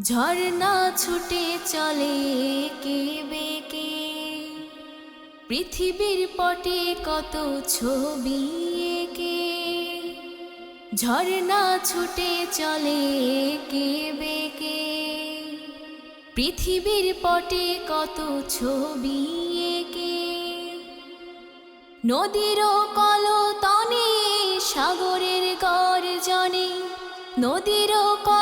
ঝর্ণা ছুটে চলে কে বেকে। পৃথিবীর পটে কত ছবি এঁকে। ঝর্ণা ছুটে চলে কে বেকে। পৃথিবীর পটে কত ছবি এঁকে। নদীর কলতনে সাগরের গর্জনে, নদীর কলতনে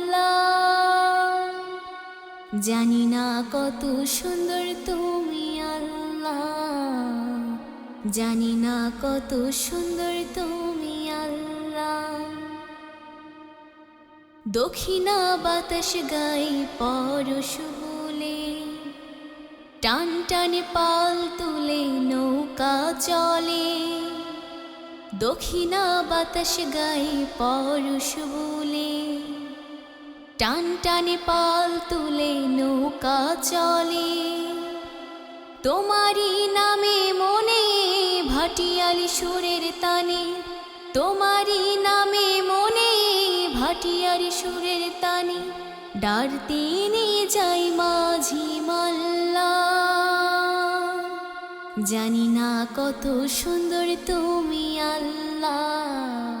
জানি না কত সুন্দর তুমি আল্লাহ। জানি না কত সুন্দর তুমি আল্লাহ। দক্ষিণা বাতাস গাই পরশ বলে। টান টানে পাল তুলে নৌকা চলে। দক্ষিণা বাতাস গাই পরশ বলে। টান টানে পাল তুলে নৌকা চলে। তোমারই নামে মনে ভাটিয়ালি সুরের তানে। তোমারই নামে মনে ভাটিয়ারি সুরের তানে। ডারতে নিয়ে যাই মাঝি মাল্লা। জানি না কত সুন্দর তুমি আল্লাহ